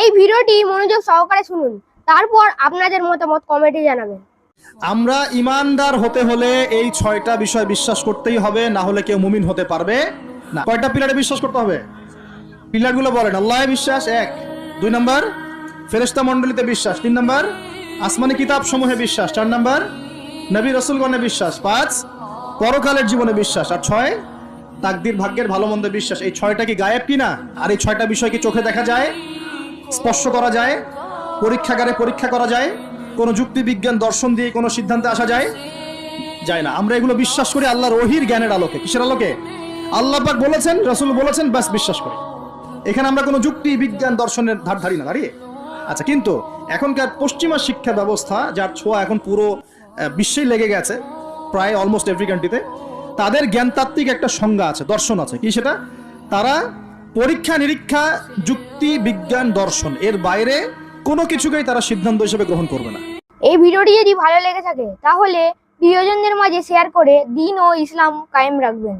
এই ভিডিওটি মনোযোগ সহকারে শুনুন। তারপর আপনাদের মতামত কমেন্টে জানাবেন। আমরা ইমানদার হতে হলে এই ছয়টা বিষয় বিশ্বাস করতেই হবে, না হলে কেউ মুমিন হতে পারবে না। কয়টা পিলারে বিশ্বাস করতে হবে? পিলারগুলো বলেন, আল্লাহ বিশ্বাস, এক। দুই নম্বর ফেরেস্তা মণ্ডলীতে বিশ্বাস। তিন নম্বর, আসমানি কিতাব সমূহে বিশ্বাস। চার নম্বর, নবী রসুলগণে বিশ্বাস। পাঁচ, পরকালের জীবনে বিশ্বাস। আর ছয়, তাকদির ভাগ্যের ভালো মন্দ বিশ্বাস। এই ছয়টা কি গায়েব কি না আর এই ছয়টা বিষয় কি চোখে দেখা যায়? স্পর্শ করা যায়, পরীক্ষাগারে পরীক্ষা করা যায়, কোনো যুক্তি বিজ্ঞান দর্শন দিয়ে কোনো সিদ্ধান্তে আসা যায় যায় না। আমরা এগুলো বিশ্বাস করি আল্লাহর ওহির জ্ঞানের আলোকে। কিসের আলোকে? আল্লাহ বলেছেন, রসুল বলেছেন, ব্যাস বিশ্বাস করি। এখানে আমরা কোনো যুক্তি বিজ্ঞান দর্শনের ধার ধারি না, দাঁড়িয়ে? আচ্ছা কিন্তু এখনকার পশ্চিমা শিক্ষা ব্যবস্থা, যার ছোঁয়া এখন পুরো বিশ্বেই লেগে গেছে, প্রায় অলমোস্ট এভরি কান্ট্রিতে তাদের জ্ঞানতাত্ত্বিক একটা সংজ্ঞা আছে, দর্শন আছে। কি সেটা? তারা পরীক্ষা নিরীক্ষা যুক্তি বিজ্ঞান দর্শন, এর বাইরে কোনো কিছুকেই তারা সিদ্ধান্ত হিসেবে গ্রহণ করবে না। এই ভিডিওটি যদি ভালো লেগে থাকে, তাহলে প্রিয়জনদের মাঝে শেয়ার করে দিন ও ইসলাম কায়েম রাখবেন।